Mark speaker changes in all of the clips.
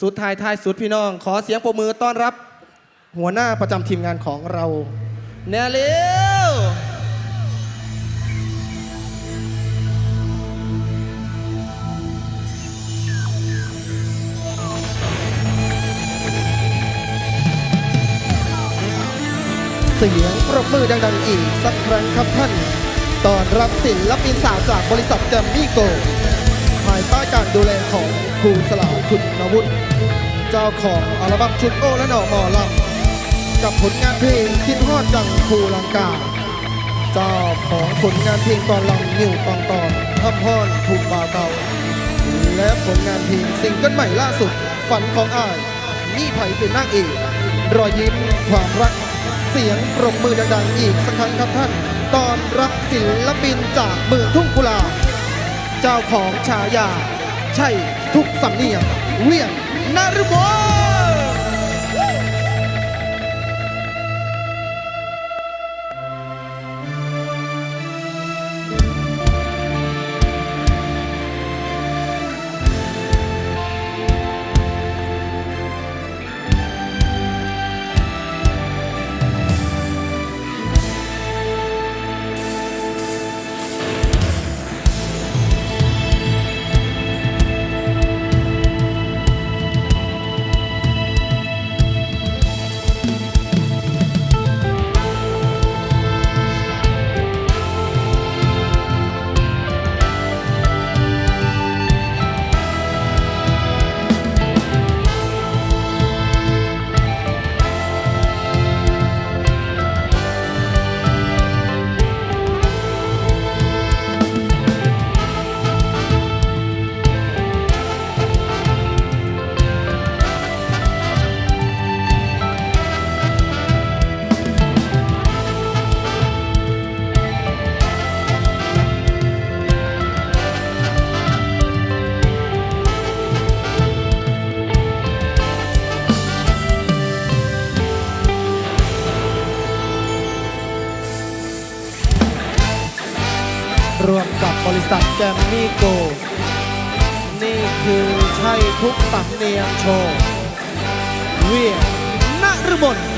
Speaker 1: สุดท้ายท้ายสุดพี่น้อง ขอเสียงปรบมือต้อนรับ หัวหน้าประจำทีมงานของเรา แนเร็วเสียงปรบมือดังๆอีกสักครั้งครับท่านตอนรับศิลปินสาวจากบริษัทแกรมมี่โกภายใต้การดูแลของครูสลาคุณนวุฒิ เจ้าของอัลบั้มชุดโอและหน่อหมอลำกับผลงานเพลงคิดฮอดดังครูลังกา เจ้าของผลงานเพลงตอนลำนิวตอนตอนทำพอนถูกบาเกาและผลงานเพลงซิงเกิลใหม่ล่าสุด ฝันของอายนี่ไผ่เป็นนางเอกรอยยิ้มความรัก เสียงปรบมือดังๆอีกสักครั้งครับท่าน ตอนรับศิลปินจากเมืองทุ่งกุลา เจ้าของฉายา ใช่ทุกสำเนียงเวียง น เนียงโชว์เวียนรบล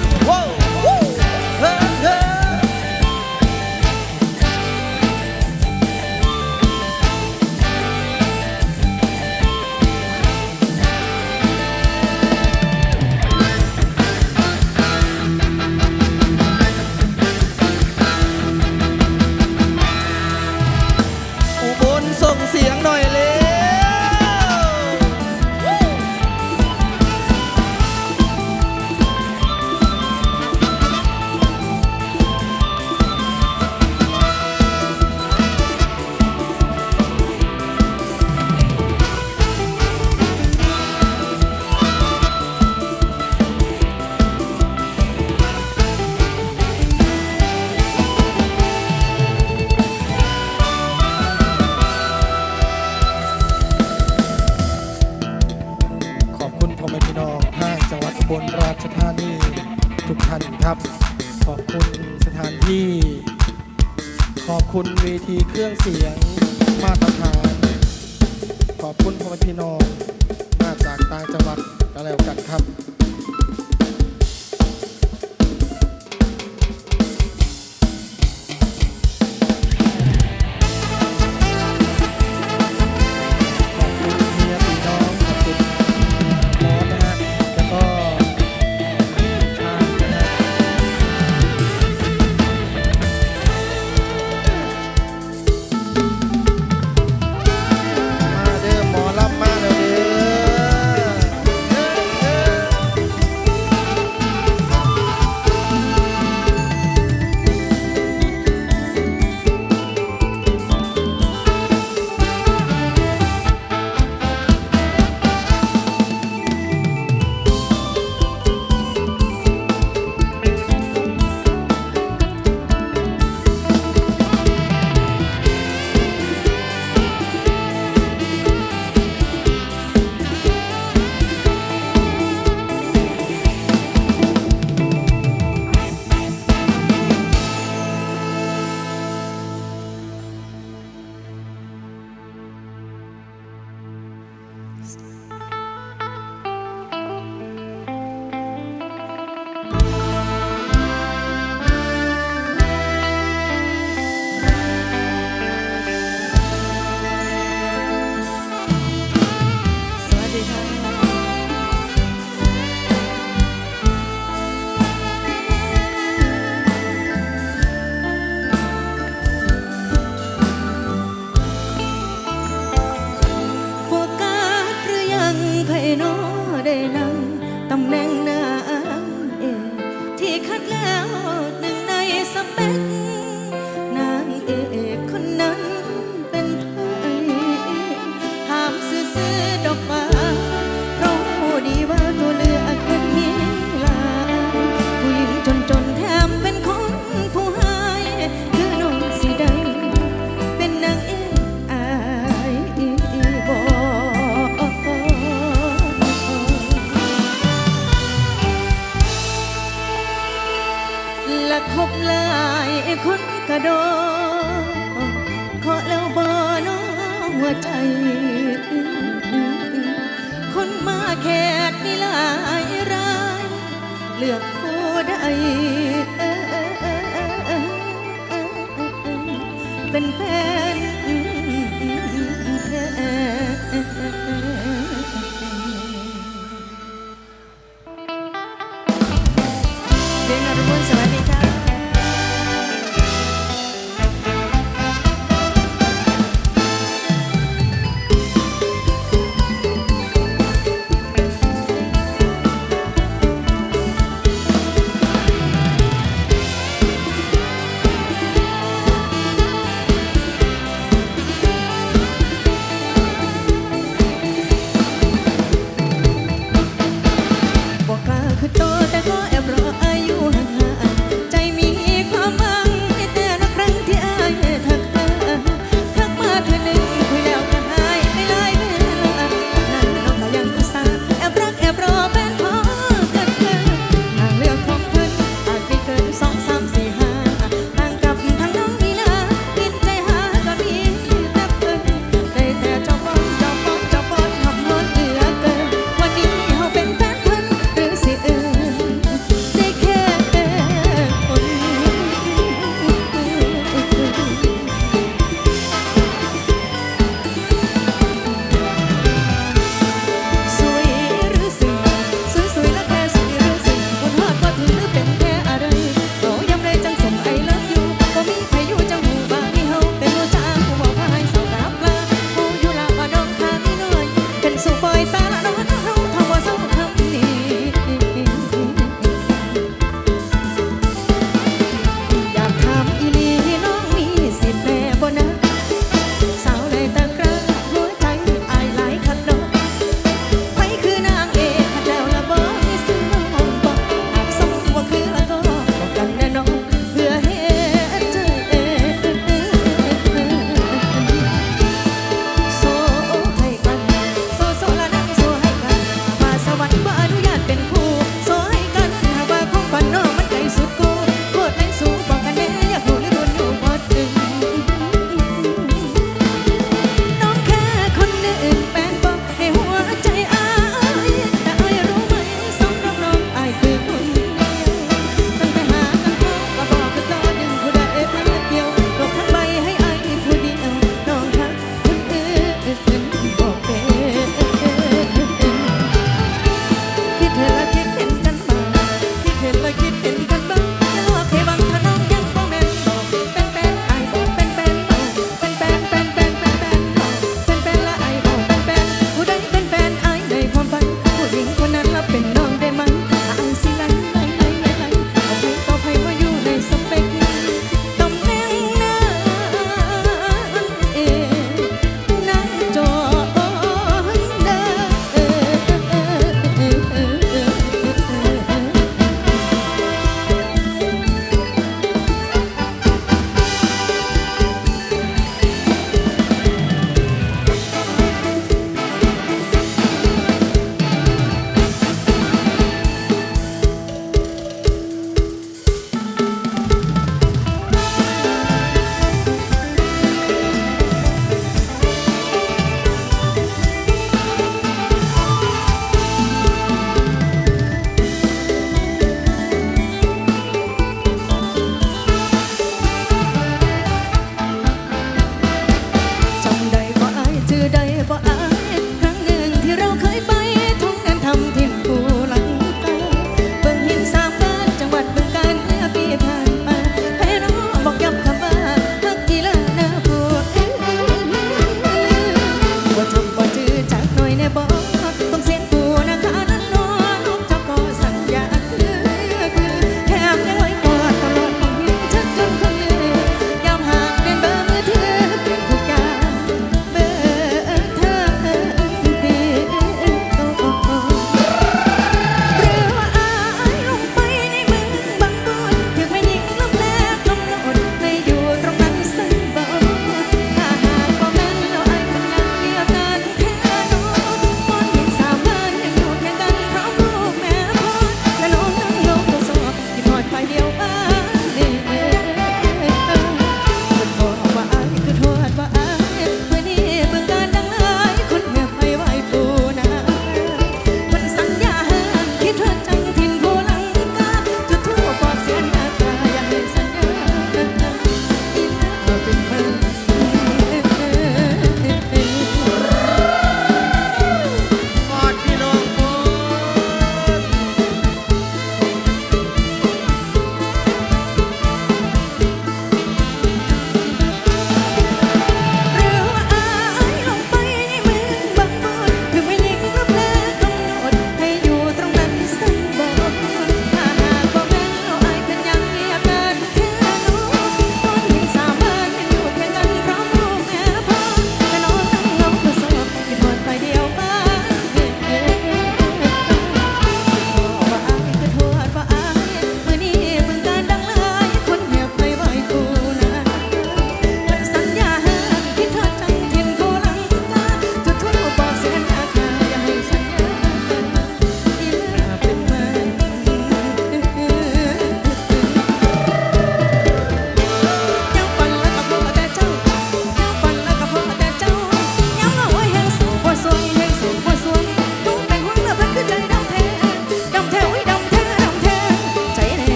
Speaker 2: ผู้ใ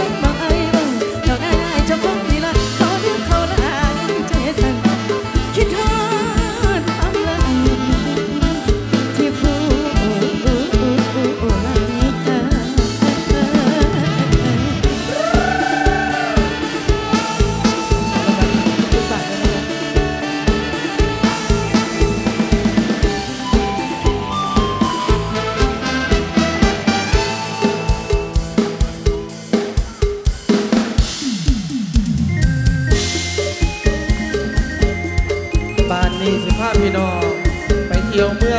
Speaker 2: the ไป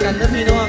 Speaker 3: 干得比他。